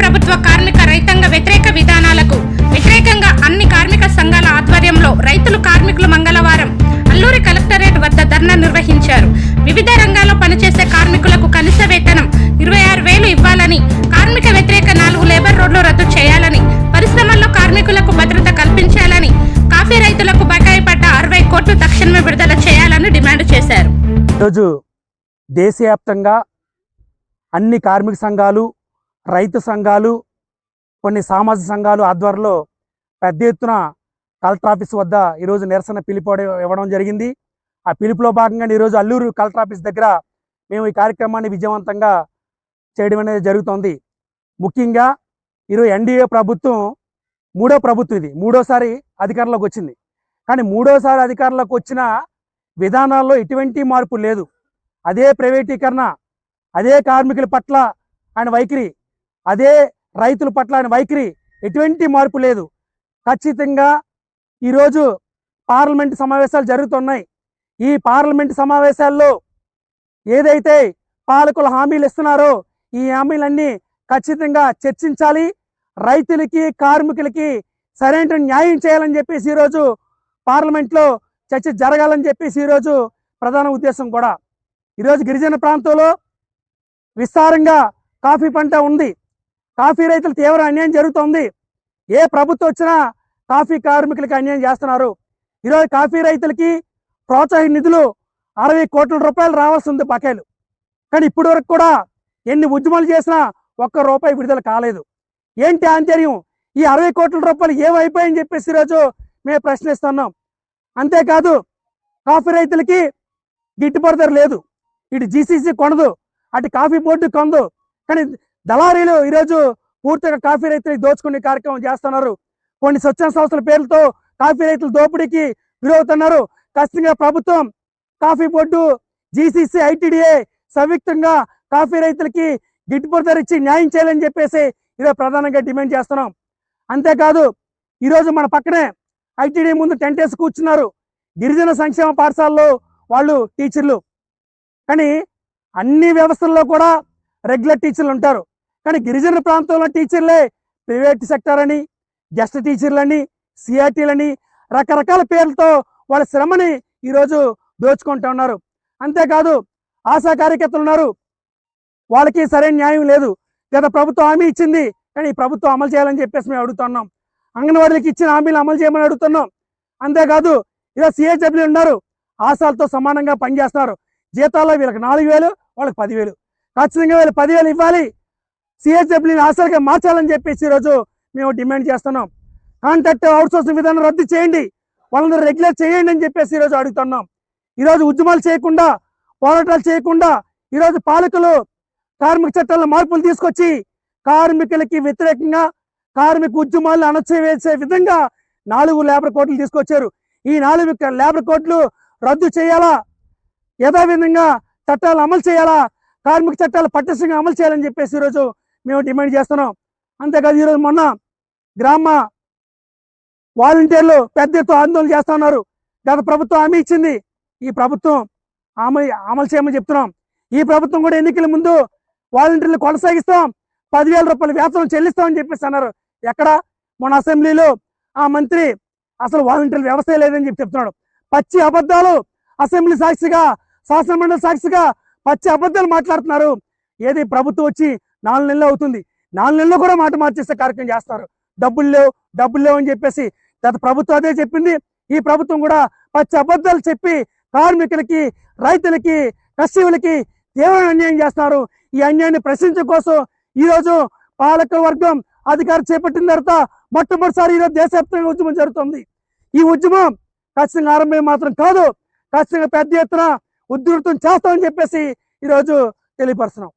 ప్రభుత్వ కార్మిక రైతాంగ వ్యతిరేక విధానాలకు వ్యతిరేకంగా అన్ని కార్మిక సంఘాల ఆధ్వర్యంలో రైతులు కార్మికులు మంగళవారం అల్లూరి కలెక్టరేట్ వద్ద ధర్నా నిర్వహించారు. వివిధ రంగాల్లో పనిచేసే కార్మికులకు కనీస వేతనం ఇరవై ఆరు వేలు ఇవ్వాలని కార్మిక వ్యతిరేక నాలుగు లేబర్ రోడ్లు రద్దు చేయాలని పరిశ్రమల్లో కార్మికులకు భద్రత కల్పించాలని కాఫీ రైతులకు బకాయి పడ్డ అరవై కోట్లు తక్షణమే విడుదల చేయాలని డిమాండ్ చేశారు. దేశవ్యాప్తంగా అన్ని కార్మిక సంఘాలు రైతు సంఘాలు కొన్ని సామాజిక సంఘాలు ఆధ్వర్యంలో పెద్ద ఎత్తున కలెక్టర్ ఆఫీస్ వద్ద ఈరోజు నిరసన పిలుపు ఇవ్వడం జరిగింది. ఆ పిలుపులో భాగంగా ఈరోజు అల్లూరు కలెక్టర్ ఆఫీస్ దగ్గర మేము ఈ కార్యక్రమాన్ని విజయవంతంగా చేయడం అనేది జరుగుతోంది. ముఖ్యంగా ఈరోజు ఎన్డీఏ ప్రభుత్వం మూడో ప్రభుత్వం ఇది. మూడోసారి అధికారంలోకి వచ్చింది. కానీ మూడోసారి అధికారంలోకి వచ్చిన విధానాల్లో ఎటువంటి మార్పు లేదు. అదే ప్రైవేటీకరణ అదే కార్మికుల పట్ల ఆయన వైఖరి అదే రైతుల పట్ల ఆయన వైఖరి. ఎటువంటి మార్పు లేదు. ఖచ్చితంగా ఈరోజు పార్లమెంట్ సమావేశాలు జరుగుతున్నాయి. ఈ పార్లమెంట్ సమావేశాల్లో ఏదైతే పాలకులు హామీలు ఇస్తున్నారో ఈ హామీలన్నీ ఖచ్చితంగా చర్చించాలి. రైతులకి కార్మికులకి సరైన న్యాయం చేయాలని చెప్పేసి ఈరోజు పార్లమెంట్లో చర్చ జరగాలని చెప్పేసి ఈరోజు ప్రధాన ఉద్దేశం కూడా. ఈరోజు గిరిజన ప్రాంతంలో విస్తారంగా కాఫీ పంట ఉంది. కాఫీ రైతులు తీవ్ర అన్యాయం జరుగుతోంది. ఏ ప్రభుత్వం వచ్చినా కాఫీ కార్మికులకి అన్యాయం చేస్తున్నారు. ఈరోజు కాఫీ రైతులకి ప్రోత్సాహ నిధులు అరవై కోట్ల రూపాయలు రావాల్సి ఉంది బకాయిలు. కానీ ఇప్పటి వరకు కూడా ఎన్ని ఉద్యమాలు చేసినా ఒక్క రూపాయి విడుదల కాలేదు. ఏంటి ఆంతర్యం? ఈ అరవై కోట్ల రూపాయలు ఏమైపోయాయని చెప్పేసి ఈరోజు మేము ప్రశ్నిస్తున్నాం. అంతేకాదు కాఫీ రైతులకి గిట్టుబాటు ధర లేదు. ఇటు జీసీసీ కొనదు అటు కాఫీ బోర్డు కొందు కానీ దళారీలు ఈరోజు పూర్తిగా కాఫీ రైతులు దోచుకునే కార్యక్రమం చేస్తున్నారు. కొన్ని స్వచ్ఛంద సంస్థల పేర్లతో కాఫీ రైతులు దోపిడీకి గురవుతున్నారు. ఖచ్చితంగా ప్రభుత్వం కాఫీ బోర్డు జీసీసీ ఐటీడీఏ సంయుక్తంగా కాఫీ రైతులకి గిట్టుబాటు ధర ఇచ్చి న్యాయం చేయాలని చెప్పేసి ఈరోజు ప్రధానంగా డిమాండ్ చేస్తున్నాం. అంతేకాదు ఈరోజు మన పక్కనే ఐటీడీ ముందు టెంట్ వేసి కూర్చున్నారు. గిరిజన సంక్షేమ పాఠశాలలో వాళ్ళు టీచర్లు. కానీ అన్ని వ్యవస్థల్లో కూడా రెగ్యులర్ టీచర్లు ఉంటారు. కానీ గిరిజన ప్రాంతంలో టీచర్లే ప్రైవేట్ సెక్టర్ అని గెస్ట్ టీచర్లని సిఆర్టీలని రకరకాల పేర్లతో వాళ్ళ శ్రమని ఈరోజు దోచుకుంటూ ఉన్నారు. అంతేకాదు ఆశా కార్యకర్తలు ఉన్నారు. వాళ్ళకి సరైన న్యాయం లేదు. గత ప్రభుత్వం హామీ ఇచ్చింది కానీ ఈ ప్రభుత్వం అమలు చేయాలని చెప్పేసి మేము అడుగుతున్నాం అంగన్వాడీలకు ఇచ్చిన హామీలు అమలు చేయమని అడుగుతున్నాం. అంతేకాదు ఇలా సిహెచ్డబ్ల్యూ ఉన్నారు. ఆశాలతో సమానంగా పనిచేస్తున్నారు. జీతాల్లో వీళ్ళకి నాలుగు వేలు వాళ్ళకి పదివేలు. ఖచ్చితంగా వీళ్ళు పదివేలు ఇవ్వాలి. సిహెచ్డబ్ల్యూని హాస్టల్గా మార్చాలని చెప్పేసి ఈరోజు మేము డిమాండ్ చేస్తున్నాం. కాంట్రాక్ట్ అవుట్సోర్సింగ్ విధానం రద్దు చేయండి. వాళ్ళందరూ రెగ్యులర్ చేయండి అని చెప్పేసి ఈరోజు అడుగుతున్నాం. ఈరోజు ఉద్యమాలు చేయకుండా పోరాటాలు చేయకుండా ఈరోజు పాలకులు కార్మిక చట్టాల్లో మార్పులు తీసుకొచ్చి కార్మికులకి వ్యతిరేకంగా కార్మిక ఉద్యమాలను అణచివేసే విధంగా నాలుగు లేబర్ కోట్లు తీసుకొచ్చారు. ఈ నాలుగు లేబర్ కోట్లు రద్దు చేయాలా? యథావిధంగా చట్టాలు అమలు చేయాలా? కార్మిక చట్టాలు పటిష్టంగా అమలు చేయాలని చెప్పేసి ఈరోజు మేము డిమాండ్ చేస్తున్నాం. అంతేకాదు ఈరోజు మొన్న గ్రామ వాలంటీర్లు పెద్ద ఎత్తున ఆందోళన చేస్తా ఉన్నారు. గత ప్రభుత్వం హామీ ఇచ్చింది. ఈ ప్రభుత్వం అమలు అమలు చేయమని చెప్తున్నాం. ఈ ప్రభుత్వం కూడా ఎన్నికల ముందు వాలంటీర్లు కొనసాగిస్తాం. పదివేల రూపాయల వేతనం చెల్లిస్తామని చెప్పేసి అన్నారు. ఎక్కడ? మన అసెంబ్లీలో ఆ మంత్రి అసలు వాలంటీర్ల వ్యవస్థ లేదని చెప్పి చెప్తున్నాడు. పచ్చి అబద్ధాలు అసెంబ్లీ సాక్షిగా శాసనమండలి సాక్షిగా పచ్చి అబద్ధాలు మాట్లాడుతున్నారు. ఏది ప్రభుత్వం వచ్చి నాలుగు నెలలు అవుతుంది. నాలుగు నెలలు కూడా మాట మార్చేసే కార్యక్రమం చేస్తారు. డబ్బులు లేవు డబ్బులు లేవు అని చెప్పేసి గత ప్రభుత్వం అదే చెప్పింది. ఈ ప్రభుత్వం కూడా పచ్చి అబద్ధాలు చెప్పి కార్మికులకి రైతులకి కర్షకులకి తీవ్రమైన అన్యాయం చేస్తున్నారు. ఈ అన్యాయాన్ని ప్రశ్నించడం కోసం ఈరోజు పాలక వర్గం అధికారం చేపట్టిన తర్వాత మొట్టమొదటిసారి ఈరోజు దేశవ్యాప్తంగా ఉద్యమం జరుగుతుంది. ఈ ఉద్యమం ఖచ్చితంగా ఆరంభం మాత్రం కాదు ఖచ్చితంగా పెద్ద ఎత్తున ఉధృతం చేస్తామని చెప్పేసి ఈరోజు తెలియపరుస్తున్నాం.